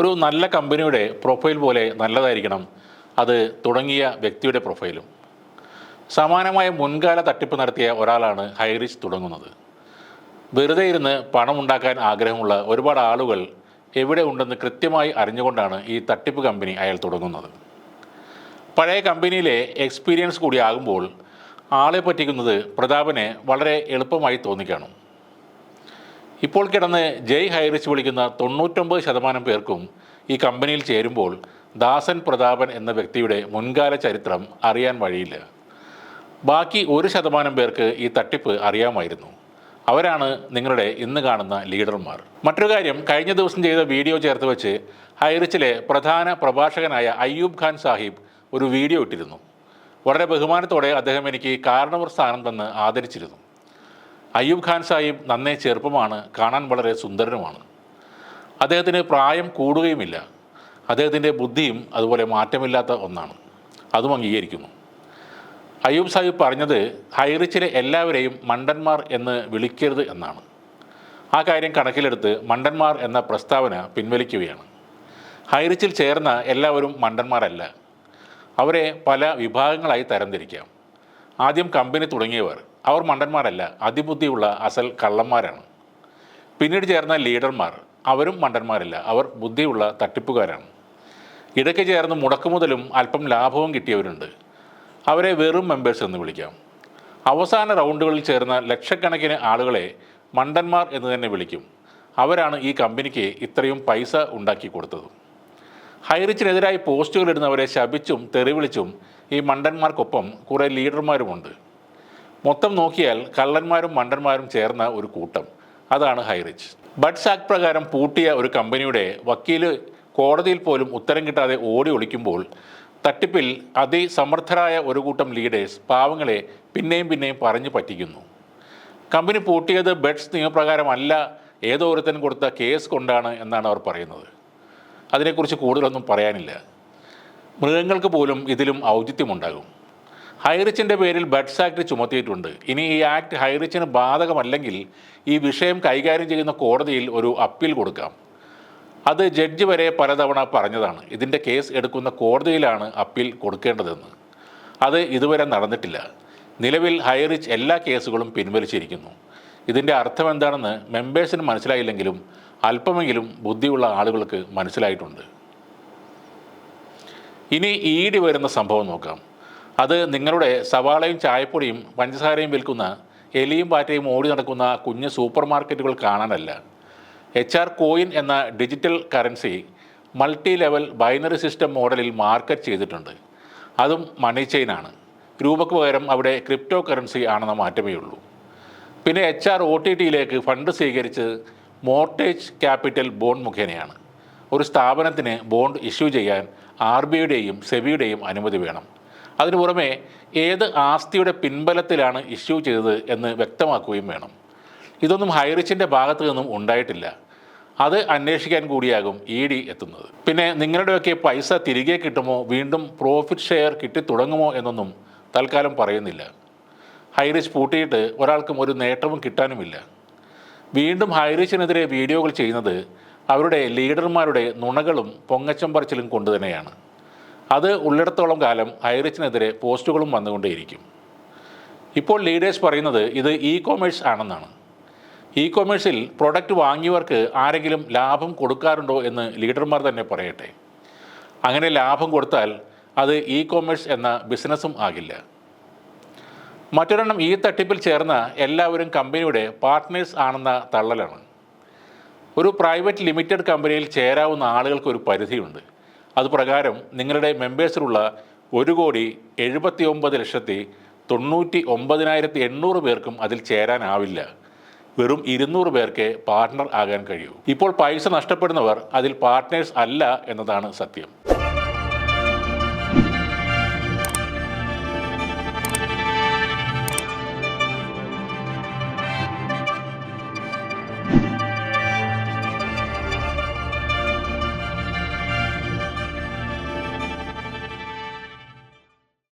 ഒരു നല്ല കമ്പനിയുടെ പ്രൊഫൈൽ പോലെ നല്ലതായിരിക്കണം. അത് തുടങ്ങിയ വ്യക്തിയുടെ പ്രൊഫൈലും സമാനമായ മുൻകാല തട്ടിപ്പ് നടത്തിയ ഒരാളാണ് ഹൈറിച്ച് തുടങ്ങുന്നത്. വെറുതെ ഇരുന്ന് പണമുണ്ടാക്കാൻ ആഗ്രഹമുള്ള ഒരുപാട് ആളുകൾ എവിടെ ഉണ്ടെന്ന് കൃത്യമായി അറിഞ്ഞുകൊണ്ടാണ് ഈ തട്ടിപ്പ് കമ്പനി അയാൾ തുടങ്ങുന്നത്. പഴയ കമ്പനിയിലെ എക്സ്പീരിയൻസ് കൂടി ആകുമ്പോൾ ആളെ പറ്റിക്കുന്നത് പ്രതാപനെ വളരെ എളുപ്പമായി തോന്നിക്കാണും. ഇപ്പോൾ കിടന്ന് ജയ് ഹൈറിച്ച് വിളിക്കുന്ന തൊണ്ണൂറ്റൊമ്പത് ശതമാനം പേർക്കും ഈ കമ്പനിയിൽ ചേരുമ്പോൾ ദാസൻ പ്രതാപൻ എന്ന വ്യക്തിയുടെ മുൻകാല ചരിത്രം അറിയാൻ വഴിയില്ല. ബാക്കി ഒരു ശതമാനം പേർക്ക് ഈ തട്ടിപ്പ് അറിയാമായിരുന്നു. അവരാണ് നിങ്ങളുടെ ഇന്ന് കാണുന്ന ലീഡർമാർ. മറ്റൊരു കാര്യം കഴിഞ്ഞ ദിവസം ചെയ്ത വീഡിയോ ചേർത്ത് വെച്ച് ഹൈറിച്ചിലെ പ്രധാന പ്രഭാഷകനായ അയ്യൂബ് ഖാൻ സാഹിബ് ഒരു വീഡിയോ ഇട്ടിരുന്നു. വളരെ ബഹുമാനത്തോടെ അദ്ദേഹം എനിക്ക് കാരണവർ സ്ഥാനം തന്ന് ആദരിച്ചിരുന്നു. അയ്യൂബ് ഖാൻ സാഹിബ് നന്നേ ചെറുപ്പമാണ് കാണാൻ വളരെ സുന്ദരനുമാണ്. അദ്ദേഹത്തിന് പ്രായം കൂടുകയുമില്ല. അദ്ദേഹത്തിന്റെ ബുദ്ധിയും അതുപോലെ മാറ്റമില്ലാത്ത ഒന്നാണ്. അതും അംഗീകരിക്കുന്നു. അയ്യൂബ് സാഹിബ് പറഞ്ഞത് ഹൈറിച്ചിലെ എല്ലാവരെയും മണ്ടന്മാർ എന്ന് വിളിക്കരുത് എന്നാണ്. ആ കാര്യം കണക്കിലെടുത്ത് മണ്ടന്മാർ എന്ന പ്രസ്താവന പിൻവലിക്കുകയാണ്. ഹൈറിച്ചിൽ ചേർന്ന എല്ലാവരും മണ്ടന്മാരല്ല. അവരെ പല വിഭാഗങ്ങളായി തരംതിരിക്കാം. ആദ്യം കമ്പനി തുടങ്ങിയവർ അവർ മണ്ടന്മാരല്ല അതിബുദ്ധിയുള്ള അസൽ കള്ളന്മാരാണ്. പിന്നീട് ചേർന്ന ലീഡർമാർ അവരും മണ്ടന്മാരല്ല അവർ ബുദ്ധിയുള്ള തട്ടിപ്പുകാരാണ്. ഇടയ്ക്ക് ചേർന്ന് മുടക്കുമുതലും അല്പം ലാഭവും കിട്ടിയവരുണ്ട്. അവരെ വെറും മെമ്പേഴ്സ് എന്ന് വിളിക്കാം. അവസാന റൗണ്ടുകളിൽ ചേർന്ന ലക്ഷക്കണക്കിന് ആളുകളെ മണ്ടന്മാർ എന്ന് തന്നെ വിളിക്കും. അവരാണ് ഈ കമ്പനിക്ക് ഇത്രയും പൈസ ഉണ്ടാക്കി കൊടുത്തത്. ഹൈറിച്ചിനെതിരായി പോസ്റ്റുകൾ ഇടുന്നവരെ ശപിച്ചും തെറിവിളിച്ചും ഈ മണ്ടന്മാർക്കൊപ്പം കുറേ ലീഡർമാരുമുണ്ട്. മൊത്തം നോക്കിയാൽ കള്ളന്മാരും മണ്ടന്മാരും ചേർന്ന ഒരു കൂട്ടം. അതാണ് ഹൈറിച്ച് ബഡ്സ് ആക്ട് പ്രകാരം പൂട്ടിയ ഒരു കമ്പനിയുടെ വക്കീൽ കോടതിയിൽ പോലും ഉത്തരം കിട്ടാതെ ഓടി ഒളിക്കുമ്പോൾ തട്ടിപ്പിൽ അതിസമർത്ഥരായ ഒരു കൂട്ടം ലീഡേഴ്സ് പാവങ്ങളെ പിന്നെയും പിന്നെയും പറഞ്ഞു പറ്റിക്കുന്നു. കമ്പനി പൂട്ടിയത് ബെഡ്സ് നിയമപ്രകാരമല്ല ഏതോ ഒരുത്തൻ കൊടുത്ത കേസ് കൊണ്ടാണ് എന്നാണ് അവർ പറയുന്നത്. അതിനെക്കുറിച്ച് കൂടുതലൊന്നും പറയാനില്ല. മൃഗങ്ങൾക്ക് പോലും ഇതിലും ഔചിത്യമുണ്ടാകും. ഹൈറിച്ചിന്റെ പേരിൽ ബഡ്സ് ആക്ട് ചുമത്തിയിട്ടുണ്ട്. ഇനി ഈ ആക്ട് ഹൈറിച്ചിന് ബാധകമല്ലെങ്കിൽ ഈ വിഷയം കൈകാര്യം ചെയ്യുന്ന കോടതിയിൽ ഒരു അപ്പീൽ കൊടുക്കാം. അത് ജഡ്ജി വരെ പലതവണ പറഞ്ഞതാണ്. ഇതിന്റെ കേസ് എടുക്കുന്ന കോടതിയിലാണ് അപ്പീൽ കൊടുക്കേണ്ടതെന്ന്. അത് ഇതുവരെ നടന്നിട്ടില്ല. നിലവിൽ ഹൈറിച്ച് എല്ലാ കേസുകളും പിൻവലിച്ചിരിക്കുന്നു. ഇതിന്റെ അർത്ഥം എന്താണെന്ന് മെമ്പേഴ്സിന് മനസ്സിലായില്ലെങ്കിലും അല്പമെങ്കിലും ബുദ്ധിയുള്ള ആളുകൾക്ക് മനസ്സിലായിട്ടുണ്ട്. ഇനി ഈടി വരുന്ന സംഭവം നോക്കാം. അത് നിങ്ങളുടെ സവാളയും ചായപ്പൊടിയും പഞ്ചസാരയും വിൽക്കുന്ന എലിയും പാറ്റയും ഓടി നടക്കുന്ന കുഞ്ഞ് സൂപ്പർ മാർക്കറ്റുകൾ കാണാനല്ല. എച്ച് ആർ കോയിൻ എന്ന digital currency multi level binary system മോഡലിൽ മാർക്കറ്റ് ചെയ്തിട്ടുണ്ട്. അതും മണി ചെയിനാണ് രൂപയ്ക്ക് പകരം അവിടെ ക്രിപ്റ്റോ കറൻസി ആണെന്ന മാറ്റമേ ഉള്ളൂ. പിന്നെ എച്ച് ആർ ഒ ടി ടിയിലേക്ക് ഫണ്ട് സ്വീകരിച്ച് മോർട്ടേജ് ക്യാപിറ്റൽ ബോണ്ട് മുഖേനയാണ്. ഒരു സ്ഥാപനത്തിന് ബോണ്ട് ഇഷ്യൂ ചെയ്യാൻ ആർ ബി ഐയുടെയും സെബിയുടെയും അനുമതി വേണം. അതിനു പുറമെ ഏത് ആസ്തിയുടെ പിൻബലത്തിലാണ് ഇഷ്യൂ ചെയ്തത് എന്ന് വ്യക്തമാക്കുകയും വേണം. ഇതൊന്നും ഹൈറിച്ചിന്റെ ഭാഗത്തു നിന്നും ഉണ്ടായിട്ടില്ല. അത് അന്വേഷിക്കാൻ കൂടിയാകും ഇ ഡി എത്തുന്നത്. പിന്നെ നിങ്ങളുടെയൊക്കെ പൈസ തിരികെ കിട്ടുമോ? വീണ്ടും പ്രോഫിറ്റ് ഷെയർ കിട്ടിത്തുടങ്ങുമോ എന്നൊന്നും തൽക്കാലം പറയുന്നില്ല. ഹൈറിച്ച് പൂട്ടിയിട്ട് ഒരാൾക്കും ഒരു നേട്ടവും കിട്ടാനുമില്ല. വീണ്ടും ഹൈറിച്ചിനെതിരെ വീഡിയോകൾ ചെയ്യുന്നത് അവരുടെ ലീഡർമാരുടെ നുണകളും പൊങ്ങച്ചം പറച്ചിലും കൊണ്ട് തന്നെയാണ്. അത് ഉള്ളിടത്തോളം കാലം ഐറിച്ചിനെതിരെ പോസ്റ്റുകളും വന്നുകൊണ്ടേയിരിക്കും. ഇപ്പോൾ ലീഡേഴ്സ് പറയുന്നത് ഇത് ഇ കോമേഴ്സ് ആണെന്നാണ്. ഇ കൊമേഴ്സിൽ പ്രൊഡക്റ്റ് വാങ്ങിയവർക്ക് ആരെങ്കിലും ലാഭം കൊടുക്കാറുണ്ടോ എന്ന് ലീഡർമാർ തന്നെ പറയട്ടെ. അങ്ങനെ ലാഭം കൊടുത്താൽ അത് ഇ കൊമേഴ്സ് എന്ന ബിസിനസ്സും ആകില്ല. മറ്റൊരെണ്ണം ഈ തട്ടിപ്പിൽ ചേർന്ന എല്ലാവരും കമ്പനിയുടെ പാർട്ട്നേഴ്സ് ആണെന്ന തള്ളലാണ്. ഒരു പ്രൈവറ്റ് ലിമിറ്റഡ് കമ്പനിയിൽ ചേരാവുന്ന ആളുകൾക്ക് ഒരു പരിധിയുണ്ട്. അതുപ്രകാരം നിങ്ങളുടെ മെമ്പേഴ്സിലുള്ള ഒരു കോടി എഴുപത്തി ഒമ്പത് ലക്ഷത്തി തൊണ്ണൂറ്റി ഒമ്പതിനായിരത്തി എണ്ണൂറ് പേർക്കും അതിൽ ചേരാനാവില്ല. വെറും ഇരുന്നൂറ് പേർക്ക് പാർട്ട്ണർ ആകാൻ കഴിയൂ. ഇപ്പോൾ പൈസ നഷ്ടപ്പെടുന്നവർ അതിൽ പാർട്ട്നേഴ്സ് അല്ല എന്നതാണ് സത്യം.